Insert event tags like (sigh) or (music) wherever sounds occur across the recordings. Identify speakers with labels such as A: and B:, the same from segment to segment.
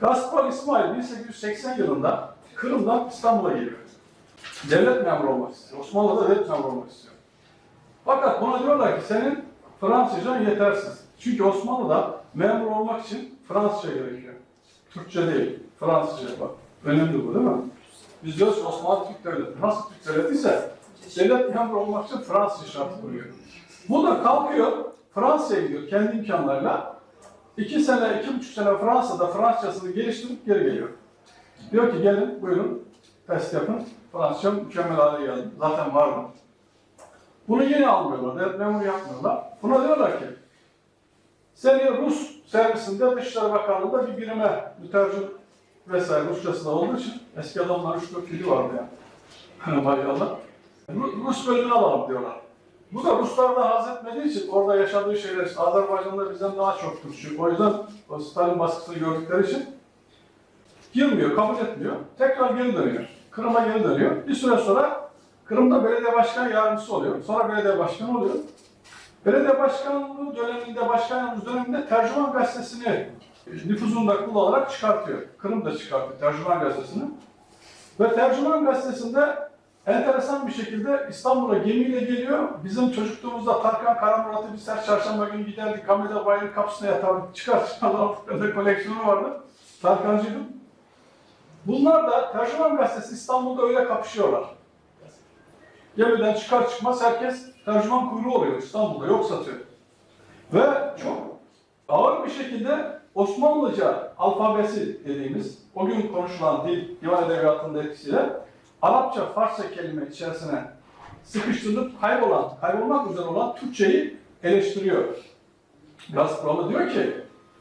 A: Gaspar İsmail 1880 yılında Kırım'dan İstanbul'a geliyor. Devlet memuru olmak istiyor. Osmanlı'da devlet memuru olmak istiyor. Fakat buna diyorlar ki senin Fransızcan yetersiz. Çünkü Osmanlı'da memur olmak için Fransızca gerekiyor. Türkçe değil, Fransızca bak. Önemli bu değil mi? Biz diyoruz ki Osmanlı Türk Devleti. Nasıl Türk Devleti devlet memuru olmak için Fransızca şartı koyuyor. Bu da kalkıyor, Fransa'ya gidiyor kendi imkanlarıyla. İki sene, iki buçuk sene Fransa'da Fransızcasını geliştirip geri geliyor. Diyor ki gelin buyurun test yapın. Fransızca mükemmel hale geldi. Zaten var mı? Bunu yeni almıyorlar. Devlet memuru yapmıyorlar. Buna diyorlar ki seni Rus servisinde Dışişleri Bakanlığı'nda bir birime mütercim vesaire Rusçası da olduğu için eski adamlar 3-4 dili vardı yani. Maşallah. (laughs) Ru- Rus bölümünü alalım diyorlar. Bu da Ruslardan haz etmediği için orada yaşadığı şeyler işte Azerbaycan'da bizden daha çok Türkçü. O yüzden o Stalin baskısını gördükleri için girmiyor, kabul etmiyor. Tekrar geri dönüyor. Kırım'a geri dönüyor. Bir süre sonra Kırım'da belediye başkan yardımcısı oluyor. Sonra belediye başkanı oluyor. Belediye başkanlığı döneminde, başkan döneminde Tercüman Gazetesi'ni nüfuzunda kullanarak çıkartıyor. Kırım da çıkartıyor Tercüman Gazetesi'ni. Ve Tercüman Gazetesi'nde enteresan bir şekilde İstanbul'a gemiyle geliyor. Bizim çocukluğumuzda Tarkan Karamurat'ı biz her çarşamba günü giderdik. Kameda Bayır kapısına yatardık. (laughs) Çıkar Afrika'da koleksiyonu vardı. Tarkancıydım. Bunlar da Tercüman Gazetesi İstanbul'da öyle kapışıyorlar. Gemiden çıkar çıkmaz herkes tercüman kuyruğu oluyor İstanbul'da. Yok satıyor. Ve çok ağır bir şekilde Osmanlıca alfabesi dediğimiz o gün konuşulan dil divan edebiyatının etkisiyle Arapça, Farsça kelime içerisine sıkıştırılıp kaybolan, kaybolmak üzere olan Türkçeyi eleştiriyor. Gazprom diyor ki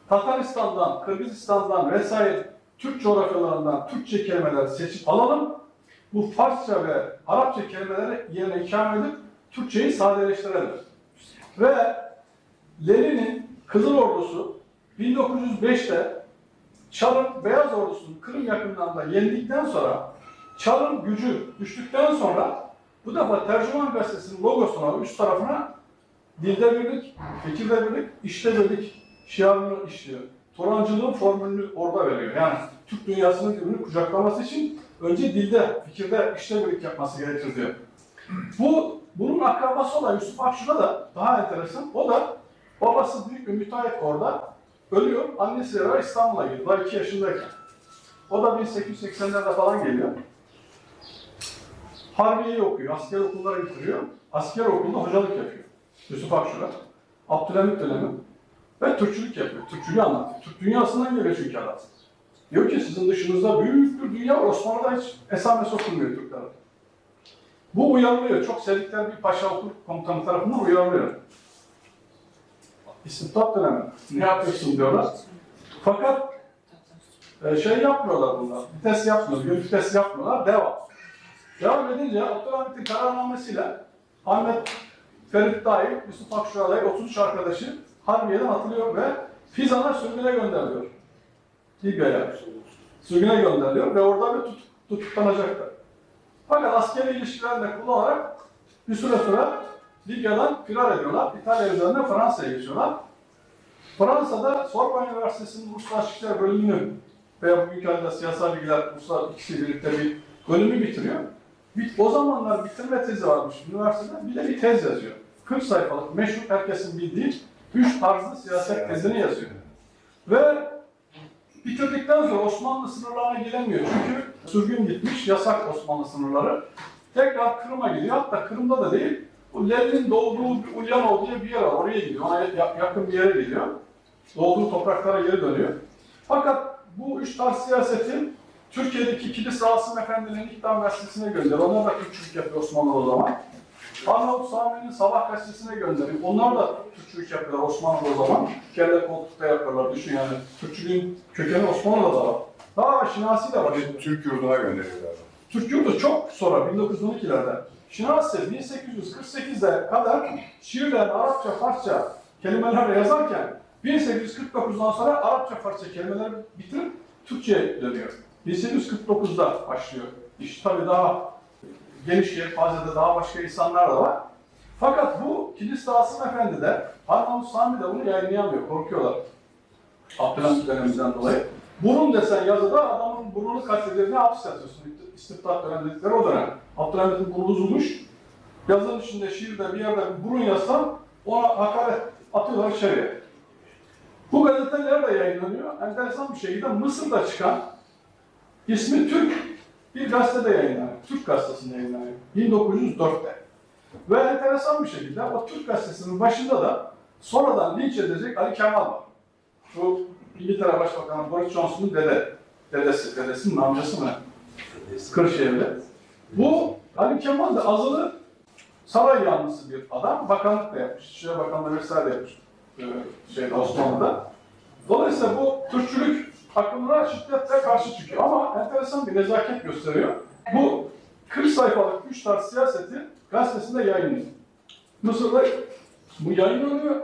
A: Tataristan'dan, Kırgızistan'dan vesaire Türk coğrafyalarından Türkçe kelimeler seçip alalım. Bu Farsça ve Arapça kelimeleri yerine ikame edip Türkçeyi sadeleştirelim. Ve Lenin'in Kızıl Ordusu 1905'te Çar'ın Beyaz Ordusu'nun Kırım yakınlarında yendikten sonra Çar'ın gücü düştükten sonra bu defa Tercüman Gazetesi'nin logosuna, üst tarafına dilde birlik, fikirde birlik, işte birlik şiarını işliyor. Turancılığın formülünü orada veriyor. Yani Türk dünyasının birbirini kucaklaması için önce dilde, fikirde, işte birlik yapması gerekir diyor. Bu, bunun akrabası olan Yusuf Akşur'a da daha enteresan. O da babası büyük bir müteahhit orada. Ölüyor. Annesi beraber İstanbul'a geliyor. Daha 2 yaşındayken. O da 1880'lerde falan geliyor. Harbiye'yi okuyor. Asker okullara bitiriyor. Asker okulunda hocalık yapıyor. Yusuf Akşur'a. Abdülhamit dönemi. Ve Türkçülük yapıyor. Türkçülüğü anlatıyor. Türk dünyasından geliyor çünkü adam. Diyor ki sizin dışınızda büyük bir dünya. Osmanlı'da hiç esamesi okunmuyor Türklere. Bu uyarılıyor. Çok sevdikleri bir paşa okul komutanı tarafından uyarılıyor. İstibdat dönemi. Ne yapıyorsun diyorlar. Fakat e, şey yapmıyorlar bunlar. Vites yapmıyorlar. Vites yapmıyorlar. Devam. Devam edince Abdülhamit'in kararnamesiyle Ahmet Ferit dahil Yusuf Akşur'a dahil 33 arkadaşı Harbiye'den atılıyor ve Fizan'a sürgüne gönderiliyor. Libya'ya. Sürgüne gönderiliyor ve orada bir tut, tutuklanacaklar. Fakat askeri ilişkilerini de kullanarak bir süre sonra Libya'dan firar ediyorlar. İtalya üzerinden Fransa'ya geçiyorlar. Fransa'da Sorbonne Üniversitesi'nin Uluslararası İlişkiler bölümünü veya bugünkü halde siyasal bilgiler uluslararası ikisi birlikte bir bölümü bitiriyor. Bir- O zamanlar bitirme tezi varmış üniversitede. Bir de bir tez yazıyor. 40 sayfalık meşhur herkesin bildiği üç tarzlı siyaset tezini yazıyor. Ve bitirdikten sonra Osmanlı sınırlarına gelemiyor. Çünkü sürgün gitmiş, yasak Osmanlı sınırları. Tekrar Kırım'a gidiyor. Hatta Kırım'da da değil, bu Lenin'in doğduğu bir Ulyanov diye bir yer var. Oraya gidiyor. Ona ya- yakın bir yere gidiyor. Doğduğu topraklara geri dönüyor. Fakat bu üç tarz siyasetin Türkiye'deki Kilis Rasim Efendi'nin İktam Gazetesi'ne gönderiyor. Onlar da Türkçülük yapıyor Osmanlı o zaman. Arnavut Sami'nin Sabah Gazetesi'ne gönderiyor. Onlar da Türkçülük yapıyorlar Osmanlı o zaman. Kelle koltukta yapıyorlar. Düşün yani. Türkçülüğün kökeni Osmanlı'da da var. Daha Şinasi de var.
B: Bir Türk yurduna gönderiyorlar.
A: Türk yurdu çok sonra 1912'lerde. Şinasi 1848'de kadar şiirlerini Arapça, Farsça kelimelerle yazarken 1849'dan sonra Arapça, Farsça kelimeleri bitirip Türkçe'ye dönüyor. 1849'da başlıyor. İş tabii daha geniş yelpazede daha başka insanlar da var. Fakat bu Kilis Asım Efendi de Arnavut Sami de bunu yayınlayamıyor. Korkuyorlar. Abdülhamit döneminden dolayı. Burun desen yazıda adamın burnunu kastediyor. Ne hapis yatıyorsun? İstibdat dönem dedikleri o dönem. Abdülhamit'in burnu uzunmuş. Yazının içinde şiirde bir yerde bir burun yazsan ona hakaret atıyorlar içeriye. Bu gazeteler de yayınlanıyor. Enteresan bir şekilde Mısır'da çıkan ismi Türk bir gazetede yayınlanıyor. Türk gazetesinde yayınlanıyor. 1904'te. Ve enteresan bir şekilde o Türk gazetesinin başında da sonradan linç edecek Ali Kemal var. Bu İngiltere Başbakanı Boris Johnson'un dede, dedesi, dedesinin amcası mı? Kırşehir'de. Bu Ali Kemal de azılı saray yanlısı bir adam. Bakanlık da yapmış. İçişleri Bakanlığı vesaire yapmış. Ee, şey, Osmanlı'da. Dolayısıyla bu Türkçülük akımına şiddetle karşı çıkıyor. Ama enteresan bir nezaket gösteriyor. Bu 40 sayfalık üç tarz siyaseti gazetesinde yayınlıyor. Mısır'da bu yayınlanıyor.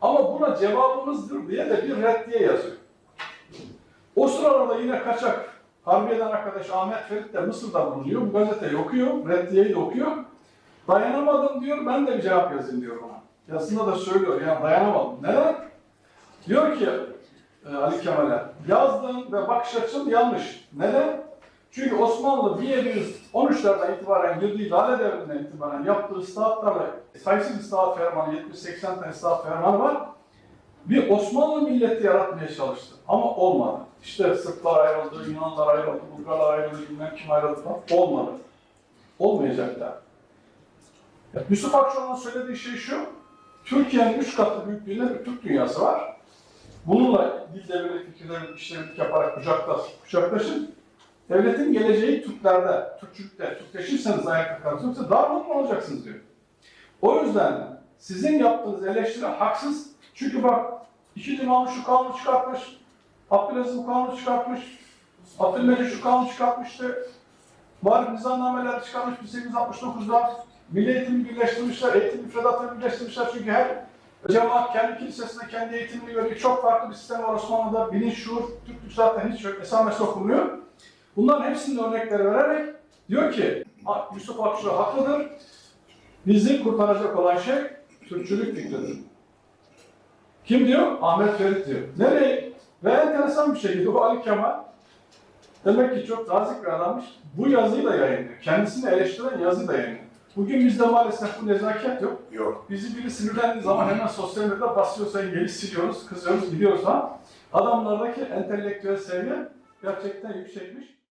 A: Ama buna cevabımızdır diye de bir reddiye yazıyor. O sıralarda yine kaçak Harbiye'den arkadaş Ahmet Ferit de Mısır'da bulunuyor. Bu gazeteyi okuyor, reddiyeyi de okuyor. Dayanamadım diyor, ben de bir cevap yazayım diyor bana. Yazısında da söylüyor, ya dayanamadım. Neden? Diyor ki e, Ali Kemal'e, yazdığın ve bakış açın yanlış. Neden? Çünkü Osmanlı 1713'lerden itibaren girdiği Lale Devri'nden itibaren yaptığı ıslahatlarla sayısız ıslahat fermanı, 70-80 tane ıslahat fermanı var. Bir Osmanlı milleti yaratmaya çalıştı ama olmadı. İşte Sırplar ayrıldı, Yunanlar ayrıldı, Bulgarlar ayrıldı, bilmem kim ayrıldı falan. Olmadı. Olmayacak da. Yusuf Akçoğlu'nun söylediği şey şu, Türkiye'nin üç katlı büyüklüğünde bir Türk dünyası var. Bununla dil devlet fikirleri, işlerini yaparak kucaktaş, kucaklaşın. Devletin geleceği Türklerde, Türkçülükte, Türkleşirseniz ayakta kalırsınız, yoksa darmadağın olacaksınız diyor. O yüzden sizin yaptığınız eleştiri haksız. Çünkü bak, ikinci Mahmut şu kanunu çıkartmış, Abdülaziz bu kanunu çıkartmış, Abdülmecid şu kanunu çıkartmıştı, Muharrem nizamnameler çıkarmış 1869'da, Milli eğitimi birleştirmişler, eğitim müfredatını birleştirmişler çünkü her cemaat kendi kilisesine, kendi eğitimini veriyor. Çok farklı bir sistem var Osmanlı'da. Bilinç, şuur, Türklük zaten hiç yok. Esamesi okunmuyor. Bunların hepsinin örnekleri vererek diyor ki "A- Yusuf Akçura haklıdır. Bizi kurtaracak olan şey Türkçülük fikridir. Kim diyor? Ahmet Ferit diyor. Nereye? Ve enteresan bir şekilde bu Ali Kemal demek ki çok nazik bir adammış. Bu yazıyı da yayınlıyor. Kendisini eleştiren yazıyı da yayınlıyor. Bugün bizde maalesef bu nezaket yok.
B: Yok.
A: Bizi biri sinirlendiği zaman hemen sosyal medyada basıyorsa engeli siliyoruz, kızıyoruz, gidiyoruz falan. Adamlardaki entelektüel seviye gerçekten yüksekmiş.